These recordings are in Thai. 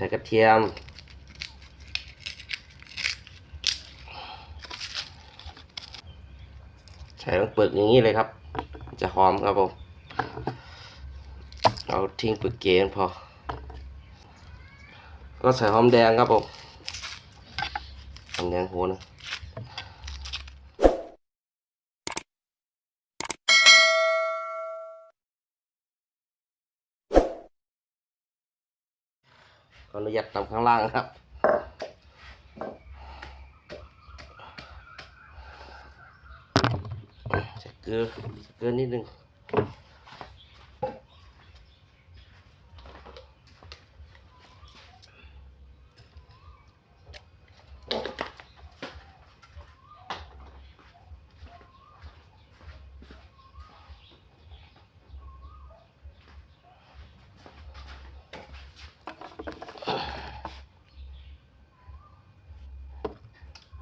ใส่กระเทียม ใส่ลงเปลือกอย่างนี้เลยครับ จะหอมครับผมเอาทิ้งเปลือกเกนพอ ก็ใส่หอมแดงครับผมหอมแดงโหนะ ขออนุญาตตำข้างล่างครับ ใส่เกลือเกลือนิดนึง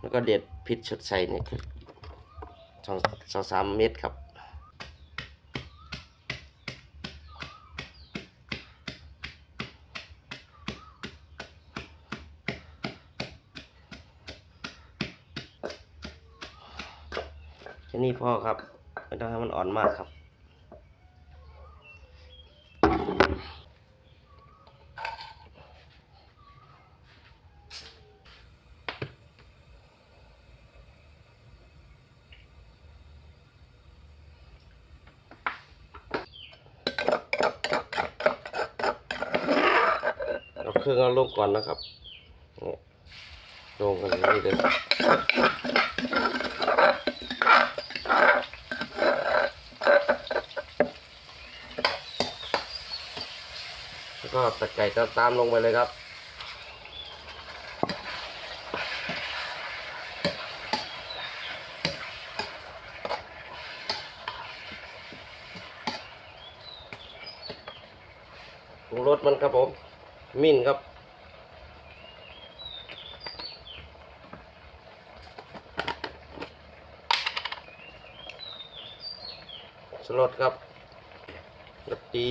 แล้วก็เด็ดพริกชดใส่เนี่ยคือสองสองสามเม็ดครับแค่นี้พอครับไม่ต้องให้มันอ่อนมากครับ เครื่องเอาลงก่อนนะครับลงกันอย่นี้เลยแล้วก็ตะไก่ตามลงไปเลยครับปรุงรสมันครับผม มิ้นครับสลดครับรสดี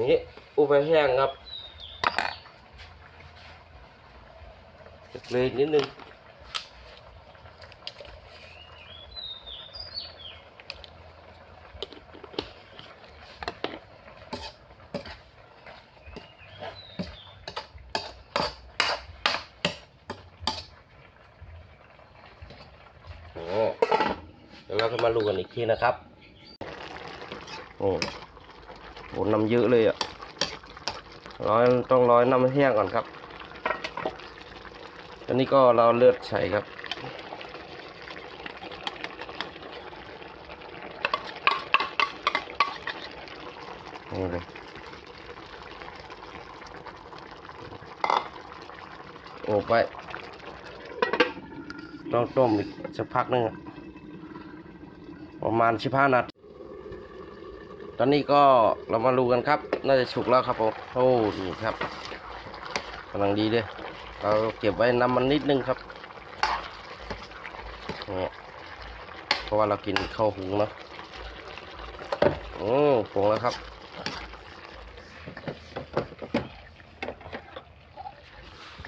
นี้อุไปแห้งครับ เลยนิดนึงโอ้เดี๋ยวเราก็มาดูกันอีกทีนะครับโอ้โหน้ำเยอะเลยอะร้อยต้องร้อยน้ำแห้งก่อนครับ อันนี้ก็เราเลือดใส่ครับ นี่เลย โอ้ไปต้องต้มอีกสักพักหนึงประมาณสิบห้านาทีตอนนี้ก็เรามาดูกันครับ น่าจะสุกแล้วครับผมโอ้นี่ครับ กำลังดีเลยเราเก็บไว้น้ำมันนิดนึงครับนี่เพราะว่าเรากินข้าวหุงเนาะโอ้ผงแล้วครับ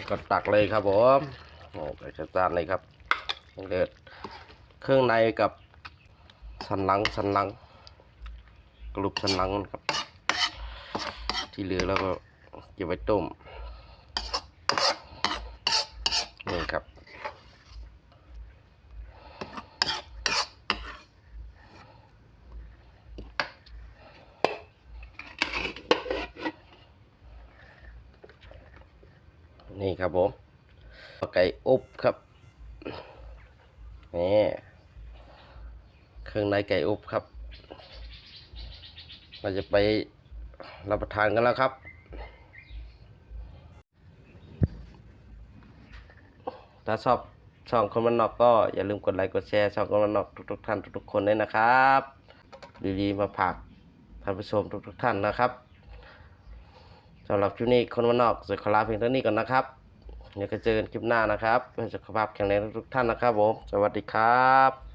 ก็ตักเลยครับผมโอ้ไปจัดจานเลยครับเดือดเครื่องในกับสันหลังสันหลัง กรุบสันหลังมันครับ ที่เหลือแล้วก็เก็บไว้ต้ม นี่ครับนี่ครับผมไก่อบครับนี่เครื่องในไก่อบครับ เราจะไปรับประทานกันแล้วครับ ถ้าชอบช่องคนมันนอกก็อย่าลืมกดไลค์กดแชร์ช่องคนมันนอกทุกๆท่านทุกๆคนด้วยนะครับดีๆมาผักท่านผู้ชมทุกๆท่านนะครับสำหรับคลิปนี้คนมันนอกสุดขลาเพียงเท่านี้ก่อนนะครับเดี๋ยวก็เจอกันคลิปหน้านะครับเพื่อสุขภาพแข็งแรงทุกท่านนะครับผมสวัสดีครับ